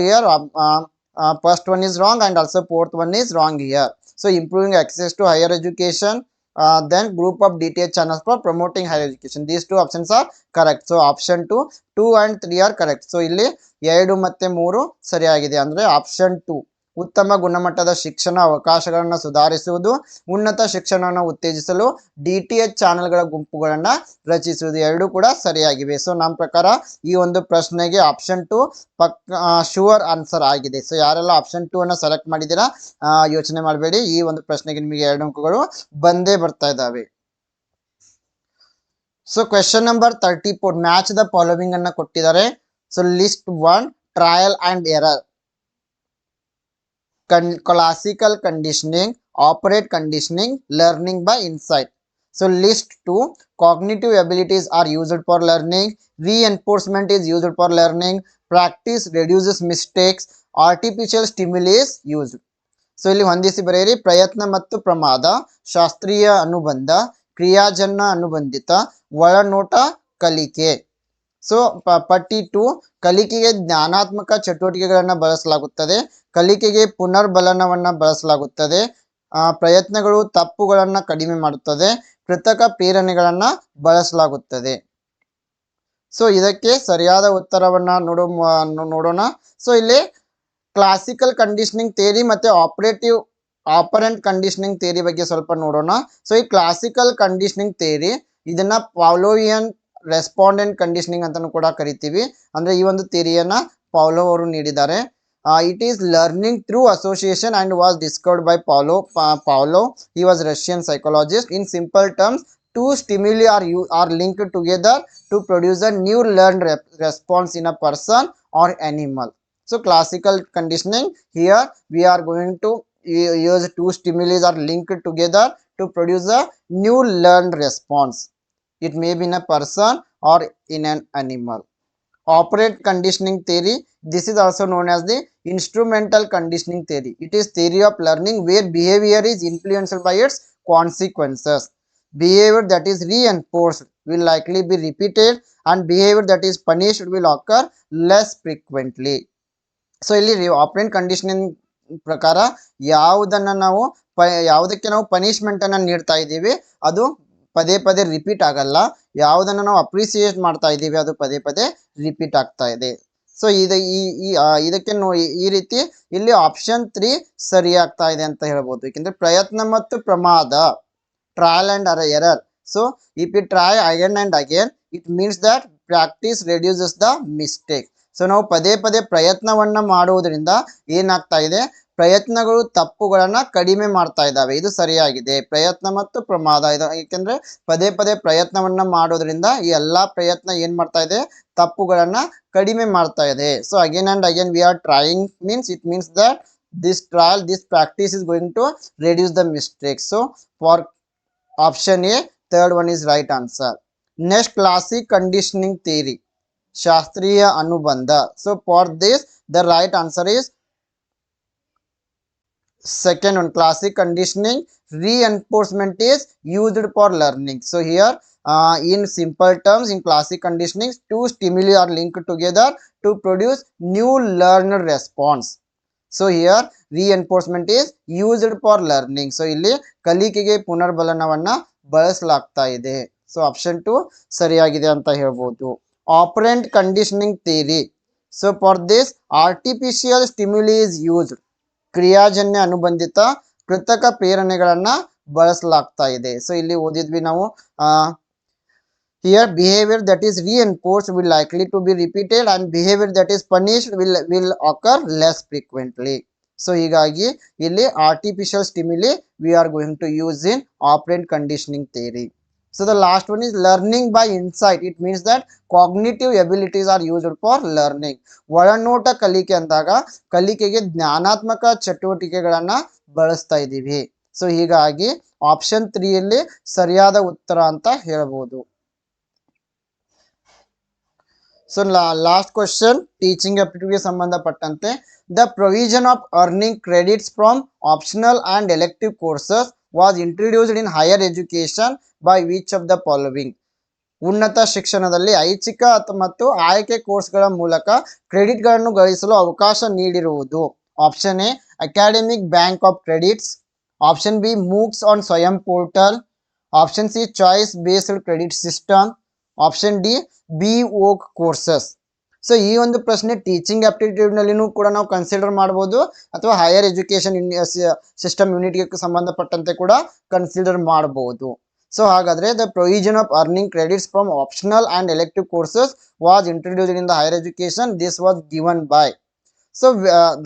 uh, first one is wrong and also fourth one is wrong here so improving access to higher education uh, then group of DTH channels for promoting higher education these two options are correct so option 2 2 and 3 are correct so ಇಲ್ಲಿ ಎರಡು ಮತ್ತೆ ಮೂರು ಸರಿಯಾಗಿದೆ. ಅಂದ್ರೆ option two ಉತ್ತಮ ಗುಣಮಟ್ಟದ ಶಿಕ್ಷಣ ಅವಕಾಶಗಳನ್ನು ಸುಧಾರಿಸುವುದು, ಉನ್ನತ ಶಿಕ್ಷಣವನ್ನು ಉತ್ತೇಜಿಸಲು ಡಿ ಟಿ ಎಚ್ ಚಾನೆಲ್ಗಳ ಗುಂಪುಗಳನ್ನು ರಚಿಸುವುದು ಎರಡು ಕೂಡ ಸರಿಯಾಗಿವೆ. ಸೊ ನಮ್ಮ ಪ್ರಕಾರ ಈ ಒಂದು ಪ್ರಶ್ನೆಗೆ ಆಪ್ಷನ್ ಟು ಪಕ್ಕ ಶೂರ್ ಆನ್ಸರ್ ಆಗಿದೆ. ಸೊ ಯಾರೆಲ್ಲ ಆಪ್ಷನ್ ಟೂ ಅನ್ನು ಸೆಲೆಕ್ಟ್ ಮಾಡಿದ್ದೀರಾ ಯೋಚನೆ ಮಾಡಬೇಡಿ. ಈ ಒಂದು ಪ್ರಶ್ನೆಗೆ ನಿಮಗೆ ಎರಡು ಅಂಕಗಳು ಬಂದೇ ಬರ್ತಾ ಇದ್ದಾವೆ. So question number thirty four match the following ಅನ್ನ ಕೊಟ್ಟಿದ್ದಾರೆ. so list one trial and error classical conditioning operate conditioning learning by insight so list 2 cognitive abilities are used for learning reinforcement is used for learning practice reduces mistakes artificial stimuli is used so ಇಲ್ಲಿ ಹೊಂದಿಸಿ ಬರೆಯಿರಿ ಪ್ರಯತ್ನ ಮತ್ತು ಪ್ರಮಾದ ಶಾಸ್ತ್ರೀಯ ಅನುಬಂಧ ಕ್ರಿಯಾಜನ್ಯ ಅನುಬಂಧಿತ ಒಳನೋಟ ಕಲಿಕೆ so ಪಟ್ಟಿ ಟು ಕಲಿಕೆಗೆ ಜ್ಞಾನಾತ್ಮಕ ಚಟುವಟಿಕೆಗಳನ್ನು ಬಳಸಲಾಗುತ್ತದೆ. ಕಲಿಕೆಗೆ ಪುನರ್ಬಲನವನ್ನು ಬಳಸಲಾಗುತ್ತದೆ. ಪ್ರಯತ್ನಗಳು ತಪ್ಪುಗಳನ್ನು ಕಡಿಮೆ ಮಾಡುತ್ತದೆ. ಕೃತಕ ಪ್ರೇರಣೆಗಳನ್ನು ಬಳಸಲಾಗುತ್ತದೆ. ಸೊ ಇದಕ್ಕೆ ಸರಿಯಾದ ಉತ್ತರವನ್ನು ನೋಡೋ ನೋಡೋಣ. ಸೊ ಇಲ್ಲಿ ಕ್ಲಾಸಿಕಲ್ ಕಂಡೀಷನಿಂಗ್ ಥೇರಿ ಮತ್ತೆ ಆಪರೇಟಿವ್ ಆಪರೆಂಟ್ ಕಂಡೀಷನಿಂಗ್ ಥೇರಿ ಬಗ್ಗೆ ಸ್ವಲ್ಪ ನೋಡೋಣ. ಸೊ ಈ ಕ್ಲಾಸಿಕಲ್ ಕಂಡೀಷನಿಂಗ್ ಥೇರಿ ಇದನ್ನ ಪಾವ್ಲೋವಿಯನ್ ರೆಸ್ಪಾಂಡೆಂಟ್ ಕಂಡೀಷನಿಂಗ್ ಅಂತಾನು ಕೂಡ ಕರಿತೀವಿ ಅಂದ್ರೆ ಈ ಒಂದು ಥಿಯರಿಯನ್ನ ಪಾವ್ಲೋ ಅವರು ನೀಡಿದ್ದಾರೆ it is learning through association and was discovered by Pavlov Pavlov he was russian psychologist in simple terms two stimuli are you are linked together to produce a new learned rep- response in a person or animal so classical conditioning here we are going to u- use two stimuli are linked together to produce a new learned response it may be in a person or in an animal operant conditioning theory this is also known as the instrumental conditioning theory it is theory of learning where behavior is influenced by its consequences behavior that is reinforced will likely be repeated and behavior that is punished will occur less frequently so ಇಲ್ಲಿ operant conditioning ಪ್ರಕಾರ ಯಾವುದನ್ನ ನಾವು ಪ ಯಾವುದಕ್ಕೆ ನಾವು punishment ಅನ್ನ ನೀಡ್ತಾ ಇದ್ದೀವಿ ಅದು ಪದೇ ಪದೇ ರಿಪೀಟ್ ಆಗಲ್ಲ. ಯಾವುದನ್ನ ನಾವು ಅಪ್ರಿಸಿಯೇಟ್ ಮಾಡ್ತಾ ಇದ್ದೀವಿ, ಅದು ಪದೇ ಪದೇ ರಿಪೀಟ್ ಆಗ್ತಾ ಇದೆ. ಸೊ ಇದು ಈ ಇದಕ್ಕೆ ನೋ, ಈ- ರೀತಿ ಇಲ್ಲಿ ಆಪ್ಷನ್ ತ್ರೀ ಸರಿ ಆಗ್ತಾ ಇದೆ ಅಂತ ಹೇಳ್ಬೋದು. ಏಕೆಂದ್ರೆ ಪ್ರಯತ್ನ ಮತ್ತು ಪ್ರಮಾದ ಟ್ರಯಲ್ ಅಂಡ್ ಅರ error so if you try again and again it means that practice reduces the mistake so ನಾವು ಪದೇ ಪದೇ ಪ್ರಯತ್ನವನ್ನ ಮಾಡುವುದರಿಂದ ಏನಾಗ್ತಾ ಇದೆ? ಪ್ರಯತ್ನಗಳು ತಪ್ಪುಗಳನ್ನ ಕಡಿಮೆ ಮಾಡ್ತಾ ಇದ್ದಾವೆ. ಇದು ಸರಿಯಾಗಿದೆ. ಪ್ರಯತ್ನ ಮತ್ತು ಪ್ರಮಾದ. ಇದು ಏಕೆಂದ್ರೆ ಪದೇ ಪದೇ ಪ್ರಯತ್ನವನ್ನ ಮಾಡೋದ್ರಿಂದ ಈ ಎಲ್ಲಾ ಪ್ರಯತ್ನ ಏನ್ ಮಾಡ್ತಾ ಇದೆ? ತಪ್ಪುಗಳನ್ನ ಕಡಿಮೆ ಮಾಡ್ತಾ ಇದೆ. So again and again we are trying means it means that this trial this practice is going to reduce the mistake so for option A third one is right answer next classic conditioning theory ಶಾಸ್ತ್ರೀಯ ಅನುಬಂಧ so for this the right answer is second one classic conditioning reinforcement is used for learning so here uh, in simple terms in classic conditioning two stimuli are linked together to produce new learner response so here reinforcement is used for learning so ಇಲ್ಲಿ ಕಲಿಕೆಗೆ ಪುನರ್ಬಲನವನ್ನ ಬಳಸಲಾಗ್ತಾ ಇದೆ so option two ಸರಿಯಾಗಿದೆ ಅಂತ ಹೇಳ್ಬೋದು operant conditioning theory so for this artificial stimuli is used ಕ್ರಿಯಾಜನ್ಯ ಅನುಬಂಧಿತ ಕೃತಕ ಪ್ರೇರಣೆಗಳನ್ನ ಬಳಸಲಾಗ್ತಾ ಇದೆ. ಸೊ ಇಲ್ಲಿ ಓದಿದ್ವಿ ನಾವು here behaviour that is reinforce will likely to be repeated and behaviour that is punished will will occur less frequently so ಹೀಗಾಗಿ ಇಲ್ಲಿ artificial stimuli we are going to use in operant conditioning theory so the last one is learning by insight it means that cognitive abilities are used for learning ಒಳನೋಟ ಕಲಿಕೆ ಅಂದಾಗ ಕಲಿಕೆಗೆ ಜ್ಞಾನಾತ್ಮಕ ಚಟುವಟಿಕೆಗಳನ್ನ ಬಳಸ್ತಾ ಇದ್ದೀವಿ. So ಹೀಗಾಗಿ option ತ್ರೀಯಲ್ಲಿ ಸರಿಯಾದ ಉತ್ತರ ಅಂತ ಹೇಳ್ಬೋದು. ಸೊ ಲಾಸ್ಟ್ ಕ್ವಶನ್ ಟೀಚಿಂಗ್ ಅಪ್ಟಿಟ್ಯೂಡ್ಗೆ ಸಂಬಂಧಪಟ್ಟಂತೆ the provision of earning credits from optional and elective courses was introduced in higher education by which of the following ಉನ್ನತ ಶಿಕ್ಷಣದಲ್ಲಿ ಐಚ್ಛಿಕ ಮತ್ತು ಆಯ್ಕೆ ಕೋರ್ಸ್ಗಳ ಮೂಲಕ ಕ್ರೆಡಿಟ್ಗಳನ್ನು ಗಳಿಸಲು ಅವಕಾಶ ನೀಡಿರುವುದು. Option A academic bank of credits option B MOOCs on Swayam portal option C choice based credit system option D B oak courses so ಈ ಒಂದು ಪ್ರಶ್ನೆ ಟೀಚಿಂಗ್ ಆಪ್ಟಿಟ್ಯೂಡ್ನಲ್ಲಿನೂ ಕೂಡ ನಾವು ಕನ್ಸಿಡರ್ ಮಾಡ್ಬೋದು ಅಥವಾ ಹೈಯರ್ ಎಜುಕೇಶನ್ ಸಿಸ್ಟಮ್ ಯೂನಿಟ್ಗೆ ಸಂಬಂಧಪಟ್ಟಂತೆ ಕೂಡ ಕನ್ಸಿಡರ್ ಮಾಡಬಹುದು ಸೊ ಹಾಗಾದ್ರೆ the provision of earning credits from optional and elective courses was introduced in the higher education this was given by so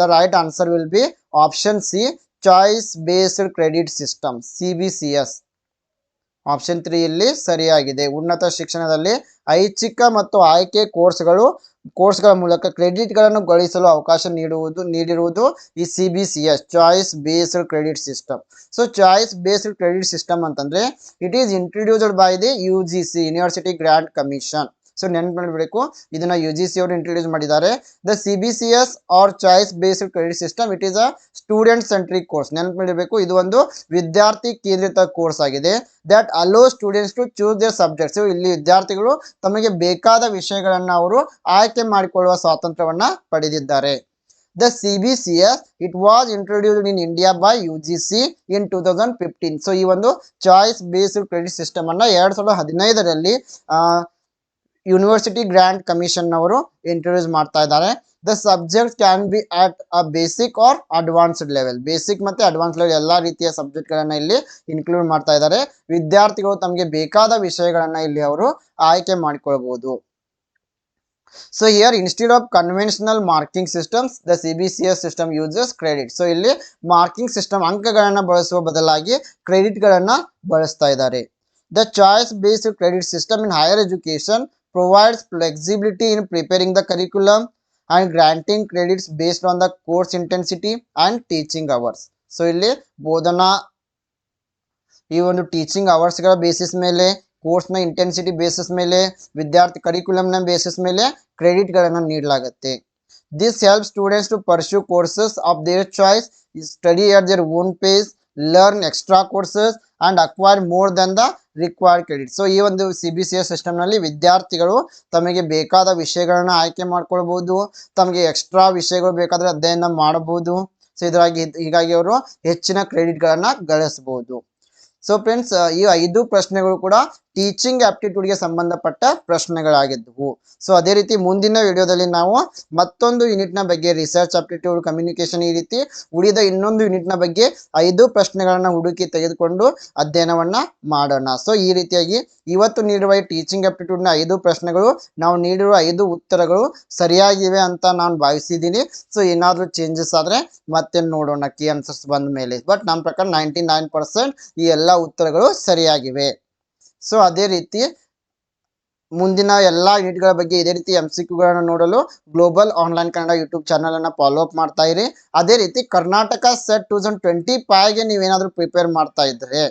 the right answer will be option C choice based credit system C B C S option three ಇಲ್ಲಿ ಸರಿಯಾಗಿದೆ. ಉನ್ನತ ಶಿಕ್ಷಣದಲ್ಲಿ ಐಚ್ಛಿಕ ಮತ್ತು ಆಯ್ಕೆ ಕೋರ್ಸ್ಗಳು, ಕೋರ್ಸ್ಗಳ ಮೂಲಕ ಕ್ರೆಡಿಟ್ಗಳನ್ನು ಗಳಿಸಲು ಅವಕಾಶ ನೀಡುವುದು, ನೀಡಿರುವುದು ಈ C B C S choice based credit system so choice based credit system ಅಂತಂದರೆ it is introduced by the U G C university grant commission so ನೆನ್ಪು ಮಾಡಬೇಕು. ಇದನ್ನ ಯು ಜಿ ಸಿ ಅವರು ಇಂಟ್ರೊಡ್ಯೂಸ್ ಮಾಡಿದ್ದಾರೆ. The C B C S or choice based credit system it is a student centric course ನೆನ್ಪು ಮಾಡಬೇಕು. ಇದು ಒಂದು ವಿದ್ಯಾರ್ಥಿ ಕೇಂದ್ರಿತ ಕೋರ್ಸ್ ಆಗಿದೆ. That allow students to choose their subjects ಇಲ್ಲಿ ವಿದ್ಯಾರ್ಥಿಗಳು ತಮಗೆ ಬೇಕಾದ ವಿಷಯಗಳನ್ನು ಅವರು ಆಯ್ಕೆ ಮಾಡಿಕೊಳ್ಳುವ ಸ್ವಾತಂತ್ರ್ಯವನ್ನು ಪಡೆದಿದ್ದಾರೆ. The C B C S it was introduced in India by U G C in two thousand fifteen so ಈ ಒಂದು ಚಾಯ್ಸ್ ಬೇಸ್ಡ್ ಕ್ರೆಡಿಟ್ ಸಿಸ್ಟಮ್ ಅನ್ನ ಎರಡ್ ಸಾವಿರದ ಹದಿನೈದರಲ್ಲಿ ಯೂನಿವರ್ಸಿಟಿ ಗ್ರ್ಯಾಂಡ್ ಕಮಿಷನ್ ಅವರು ಇಂಟ್ರೊಡ್ಯೂಸ್ ಮಾಡ್ತಾ ಇದ್ದಾರೆ. The subject can be at a basic or advanced level basic ಮತ್ತೆ ಅಡ್ವಾನ್ಸ್ ಲೆವೆಲ್ ಎಲ್ಲಾ ರೀತಿಯ ಸಬ್ಜೆಕ್ಟ್ಗಳನ್ನ ಇಲ್ಲಿ ಇನ್ಕ್ಲೂಡ್ ಮಾಡ್ತಾ ಇದ್ದಾರೆ. ವಿದ್ಯಾರ್ಥಿಗಳು ತಮಗೆ ಬೇಕಾದ ವಿಷಯಗಳನ್ನ ಇಲ್ಲಿ ಅವರು ಆಯ್ಕೆ ಮಾಡಿಕೊಳ್ಬಹುದು so here instead of conventional marking systems the C B C S system uses credit so ಇಲ್ಲಿ ಮಾರ್ಕಿಂಗ್ ಸಿಸ್ಟಮ್ ಅಂಕಗಳನ್ನು ಬಳಸುವ ಬದಲಾಗಿ ಕ್ರೆಡಿಟ್ಗಳನ್ನ ಬಳಸ್ತಾ ಇದ್ದಾರೆ. The choice based credit system in higher education provides flexibility in preparing the curriculum and granting credits based on the course intensity and teaching hours so ಇಲ್ಲಿ ಬೋಧನಾ, ಈ ಒಂದು ಟೀಚಿಂಗ್ ಅವರ್ಸ್ಗಳ ಬೇಸಿಸ್ ಮೇಲೆ ಕೋರ್ಸ್ನ ಇಂಟೆನ್ಸಿಟಿ ಬೇಸಿಸ್ ಮೇಲೆ, ವಿದ್ಯಾರ್ಥಿ ಕರಿಕ್ಯುಲಮ್ನ ಬೇಸಿಸ್ ಮೇಲೆ ಕ್ರೆಡಿಟ್ಗಳನ್ನು ನೀಡಲಾಗುತ್ತೆ. This help students to pursue courses of their choice study at their own pace learn extra courses and acquire more than the required credit so ಈ ಒಂದು ಸಿ ಬಿ ಸಿ ಎಸ್ ಸಿಸ್ಟಮ್ನಲ್ಲಿ ವಿದ್ಯಾರ್ಥಿಗಳು ತಮಗೆ ಬೇಕಾದ ವಿಷಯಗಳನ್ನು ಆಯ್ಕೆ ಮಾಡ್ಕೊಳ್ಬೋದು, ತಮಗೆ ಎಕ್ಸ್ಟ್ರಾ ವಿಷಯಗಳು ಬೇಕಾದರೆ ಅಧ್ಯಯನ ಮಾಡಬಹುದು. ಸೊ ಇದರಾಗಿ ಹೀಗಾಗಿ ಅವರು ಹೆಚ್ಚಿನ ಕ್ರೆಡಿಟ್ಗಳನ್ನು ಗಳಿಸಬಹುದು. ಸೊ ಫ್ರೆಂಡ್ಸ್ ಈ ಐದು ಪ್ರಶ್ನೆಗಳು ಕೂಡ ಟೀಚಿಂಗ್ಗೆ ಸಂಬಂಧಪಟ್ಟ ಪ್ರಶ್ನೆಗಳಾಗಿದ್ದವು. ಸೊ ಅದೇ ರೀತಿ ಮುಂದಿನ ವಿಡಿಯೋದಲ್ಲಿ ನಾವು ಮತ್ತೊಂದು ಯೂನಿಟ್ನ ಬಗ್ಗೆ ರಿಸರ್ಚ್ ಆಪ್ಟಿಟ್ಯೂಡ್ ಕಮ್ಯುನಿಕೇಶನ್ ಈ ರೀತಿ ಉಳಿದ ಇನ್ನೊಂದು ಯೂನಿಟ್ನ ಬಗ್ಗೆ ಐದು ಪ್ರಶ್ನೆಗಳನ್ನು ಹುಡುಕಿ ತೆಗೆದುಕೊಂಡು ಅಧ್ಯಯನವನ್ನ ಮಾಡೋಣ. ಸೊ ಈ ರೀತಿಯಾಗಿ ಇವತ್ತು ನೀಡುವ ಟೀಚಿಂಗ್ನ ಐದು ಪ್ರಶ್ನೆಗಳು, ನಾವು ನೀಡಿರುವ ಐದು ಉತ್ತರಗಳು ಸರಿಯಾಗಿವೆ ಅಂತ ನಾನು ಭಾವಿಸಿದ್ದೀನಿ. ಸೊ ಏನಾದರೂ ಚೇಂಜಸ್ ಆದ್ರೆ ಮತ್ತೆ ನೋಡೋಣ ಕೀ ಆನ್ಸರ್ಸ್ ಬಂದ ಮೇಲೆ ಬಟ್ ನಮ್ಮ ಪ್ರಕಾರ ನೈಂಟಿ ನೈನ್ ಪರ್ಸೆಂಟ್ ಈ ಎಲ್ಲ ಉತ್ತರಗಳು ಸರಿಯಾಗಿವೆ. ಸೊ ಅದೇ ರೀತಿ ಮುಂದಿನ ಎಲ್ಲ ಯೂನಿಟ್ಗಳ ಬಗ್ಗೆ ಇದೇ ರೀತಿ ಎಂ ಸಿ ಕ್ಯೂಗಳನ್ನು ನೋಡಲು ಗ್ಲೋಬಲ್ ಆನ್ಲೈನ್ ಕನ್ನಡ ಯೂಟ್ಯೂಬ್ ಚಾನಲನ್ನು ಫಾಲೋ ಅಪ್ ಮಾಡ್ತಾ ಇರಿ. ಅದೇ ರೀತಿ Karnataka SET two thousand twenty ಫೈವ್ಗೆ ನೀವೇನಾದ್ರೂ ಪ್ರಿಪೇರ್ ಮಾಡ್ತಾ ಇದ್ದರೆ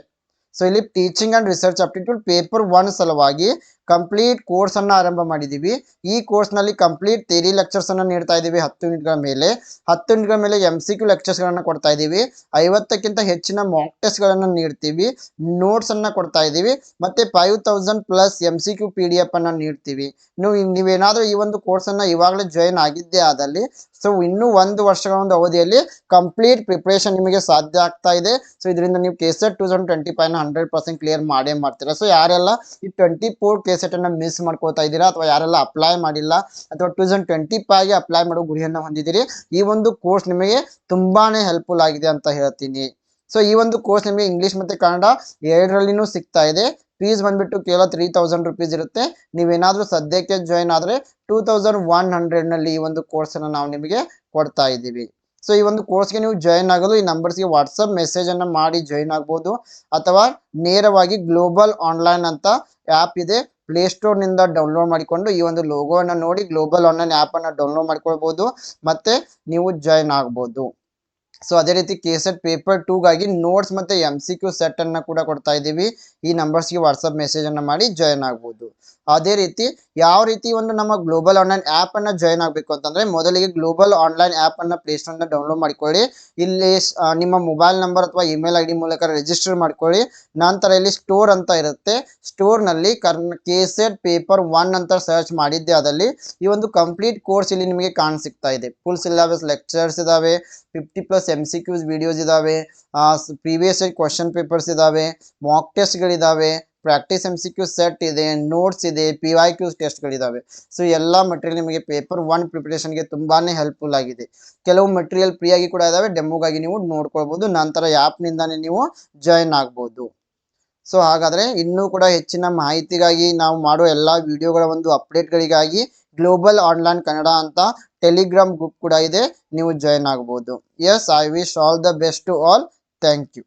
ಸೊ ಇಲ್ಲಿ teaching and research aptitude paper one ಸಲುವಾಗಿ ಕಂಪ್ಲೀಟ್ ಕೋರ್ಸ್ ಅನ್ನ ಆರಂಭ ಮಾಡಿದ್ದೀವಿ ಈ ಕೋರ್ಸ್ನಲ್ಲಿ ಕಂಪ್ಲೀಟ್ ಥೇರಿ ಲೆಕ್ಚರ್ಸ್ ಅನ್ನ ನೀಡ್ತಾ ಇದ್ದೀವಿ ಹತ್ತು ಯೂನಿಟ್ಗಳ ಮೇಲೆ. ಹತ್ತು ಯೂನಿಟ್ಗಳ ಮೇಲೆ ಎಂ ಸಿ ಕ್ಯೂ ಲೆಕ್ಚರ್ಸ್ ಗಳನ್ನ ಕೊಡ್ತಾ ಇದ್ದೀವಿ ಐವತ್ತಕ್ಕಿಂತ ಹೆಚ್ಚಿನ ಮಾಕ್ ಟೆಸ್ಟ್ ಗಳನ್ನ ನೀಡ್ತೀವಿ. ನೋಟ್ಸ್ ಅನ್ನ ಕೊಡ್ತಾ ಇದ್ದೀವಿ ಮತ್ತೆ five thousand plus M C Q P D F ಅನ್ನ ನೀಡ್ತೀವಿ. ನೀವು ನೀವೇನಾದ್ರೂ ಈ ಒಂದು ಕೋರ್ಸ್ ಅನ್ನ ಇವಾಗಲೇ ಜಾಯಿನ್ ಆಗಿದ್ದೇ ಆದಲ್ಲಿ ಸೊ ಇನ್ನೂ ಒಂದು ವರ್ಷಗಳ ಒಂದು ಅವಧಿಯಲ್ಲಿ ಕಂಪ್ಲೀಟ್ ಪ್ರಿಪ್ರೇಷನ್ ನಿಮಗೆ ಸಾಧ್ಯ ಆಗ್ತಾ ಇದೆ. ಸೊ ಇದರಿಂದ ನೀವು K SET two thousand twenty five hundred percent clear ಮಾಡೇ ಮಾಡ್ತೀರಾ. ಸೊ ಯಾರೆಲ್ಲ ಈ ಟ್ವೆಂಟಿ ಫೋರ್ ಕೆ ಅನ್ನ ಮಿಸ್ ಮಾಡ್ಕೋತಾ ಇದ್ದೀರಾ ಅಥವಾ ಯಾರೆಲ್ಲ ಅಪ್ಲೈ ಮಾಡಿಲ್ಲ ಅಥವಾ ಟೂ ತೌಸಂಡ್ ಟ್ವೆಂಟಿ ಫೈವ್ಗೆ ಅಪ್ಲೈ ಮಾಡೋ ಗುರಿಯನ್ನು ಹೊಂದಿದ್ದೀರಿ, ಈ ಒಂದು ಕೋರ್ಸ್ ನಿಮಗೆ ತುಂಬಾನೇ ಹೆಲ್ಪ್ಫುಲ್ ಆಗಿದೆ ಅಂತ ಹೇಳ್ತೀನಿ. ಸೊ ಈ ಒಂದು ಕೋರ್ಸ್ ನಿಮಗೆ ಇಂಗ್ಲಿಷ್ ಮತ್ತೆ ಕನ್ನಡ ಎರಡರಲ್ಲಿನೂ ಸಿಗ್ತಾ ಇದೆ. ಫೀಸ್ ಬಂದ್ಬಿಟ್ಟು ಕೇವಲ ತ್ರೀ ತೌಸಂಡ್ ರುಪೀಸ್ ಇರುತ್ತೆ. ನೀವೇನಾದ್ರೂ ಸದ್ಯಕ್ಕೆ ಜಾಯಿನ್ ಆದರೆ ಟೂ ತೌಸಂಡ್ ಒನ್ ಹಂಡ್ರೆಡ್ನಲ್ಲಿ ಈ ಒಂದು ಕೋರ್ಸ್ ಅನ್ನ ನಾವು ನಿಮಗೆ ಕೊಡ್ತಾ ಇದ್ದೀವಿ. ಸೊ ಈ ಒಂದು ಕೋರ್ಸ್ಗೆ ನೀವು ಜಾಯಿನ್ ಆಗಲು ಈ ನಂಬರ್ಸ್ಗೆ ವಾಟ್ಸಪ್ ಮೆಸೇಜನ್ನು ಮಾಡಿ ಜಾಯಿನ್ ಆಗ್ಬೋದು. ಅಥವಾ ನೇರವಾಗಿ ಗ್ಲೋಬಲ್ ಆನ್ಲೈನ್ ಅಂತ ಆ್ಯಪ್ ಇದೆ. ಪ್ಲೇಸ್ಟೋರ್ನಿಂದ ಡೌನ್ಲೋಡ್ ಮಾಡಿಕೊಂಡು ಈ ಒಂದು ಲೋಗೋವನ್ನು ನೋಡಿ ಗ್ಲೋಬಲ್ ಆನ್ಲೈನ್ ಆ್ಯಪನ್ನು ಡೌನ್ಲೋಡ್ ಮಾಡ್ಕೊಳ್ಬಹುದು ಮತ್ತೆ ನೀವು ಜಾಯಿನ್ ಆಗ್ಬೋದು. ಸೊ ಅದೇ ರೀತಿ ಕೆ ಸೆಟ್ ಪೇಪರ್ ಟೂಗಾಗಿ ನೋಟ್ಸ್ ಮತ್ತೆ ಎಂ ಸಿ ಕ್ಯೂ ಸೆಟ್ಟನ್ನು ಕೂಡ ಕೊಡ್ತಾ ಇದ್ದೀವಿ. ಈ ನಂಬರ್ಸ್ಗೆ ಮೆಸೇಜ್ ಮೆಸೇಜನ್ನು ಮಾಡಿ ಜಾಯಿನ್ ಆಗ್ಬೋದು. ಅದೇ ರೀತಿ ಯಾವ ರೀತಿ ಒಂದು ನಮ್ಮ ಗ್ಲೋಬಲ್ ಆನ್ಲೈನ್ ಆ್ಯಪನ್ನು ಜಾಯಿನ್ ಆಗಬೇಕು ಅಂತಂದ್ರೆ ಮೊದಲಿಗೆ ಗ್ಲೋಬಲ್ ಆನ್ಲೈನ್ ಆ್ಯಪನ್ನು ಪ್ಲೇಸ್ಟೋರ್ನ ಡೌನ್ಲೋಡ್ ಮಾಡ್ಕೊಳ್ಳಿ. ಇಲ್ಲಿ ನಿಮ್ಮ ಮೊಬೈಲ್ ನಂಬರ್ ಅಥವಾ ಇಮೇಲ್ ಐ ಡಿ ಮೂಲಕ ರಿಜಿಸ್ಟರ್ ಮಾಡ್ಕೊಳ್ಳಿ. ನಂತರ ಇಲ್ಲಿ ಸ್ಟೋರ್ ಅಂತ ಇರುತ್ತೆ. ಸ್ಟೋರ್ನಲ್ಲಿ ಕರ್ನ ಕೆಸೆಡ್ ಪೇಪರ್ ಒನ್ ಅಂತ ಸರ್ಚ್ ಮಾಡಿದ್ದೆ ಅದಲ್ಲಿ ಈ ಒಂದು ಕಂಪ್ಲೀಟ್ ಕೋರ್ಸ್ ಇಲ್ಲಿ ನಿಮಗೆ ಕಾಣ ಸಿಗ್ತಾ ಇದೆ. ಫುಲ್ ಸಿಲೆಬಸ್ ಲೆಕ್ಚರ್ಸ್ ಇದಾವೆ. Fifty plus M C Qs videos ಇದಾವೆ. ಪ್ರೀವಿಯಸ್ ಕ್ವಶನ್ ಪೇಪರ್ಸ್ ಇದಾವೆ. Mock ಟೆಸ್ಟ್ಗಳಿದಾವೆ practice M C Q set ಇದೆ ನೋಟ್ಸ್ ಇದೆ ಪಿ ವೈ ಕ್ಯೂ ಟೆಸ್ಟ್ಗಳಿದ್ದಾವೆ ಸೊ ಎಲ್ಲ ಮಟೀರಿಯಲ್ ನಿಮಗೆ ಪೇಪರ್ ಒನ್ ಪ್ರಿಪರೇಷನ್ಗೆ ತುಂಬಾ ಹೆಲ್ಪ್ಫುಲ್ ಆಗಿದೆ. ಕೆಲವು ಮಟೀರಿಯಲ್ ಫ್ರೀಯಾಗಿ ಕೂಡ ಇದಾವೆ ಡೆಮೋಗಾಗಿ ನೀವು ನೋಡ್ಕೊಳ್ಬೋದು. ನಂತರ ಆ್ಯಪ್ನಿಂದಾನೇ ನೀವು ಜಾಯಿನ್ ಆಗ್ಬೋದು. ಸೊ ಹಾಗಾದರೆ ಇನ್ನೂ ಕೂಡ ಹೆಚ್ಚಿನ ಮಾಹಿತಿಗಾಗಿ ನಾವು ಮಾಡೋ ಎಲ್ಲ ವಿಡಿಯೋಗಳ ಒಂದು ಅಪ್ಡೇಟ್ಗಳಿಗಾಗಿ ಗ್ಲೋಬಲ್ ಆನ್ಲೈನ್ ಕನ್ನಡ ಅಂತ ಟೆಲಿಗ್ರಾಮ್ ಗ್ರೂಪ್ ಕೂಡ ಇದೆ. ನೀವು ಜಾಯಿನ್ ಆಗ್ಬೋದು. Yes I wish all the best to all thank you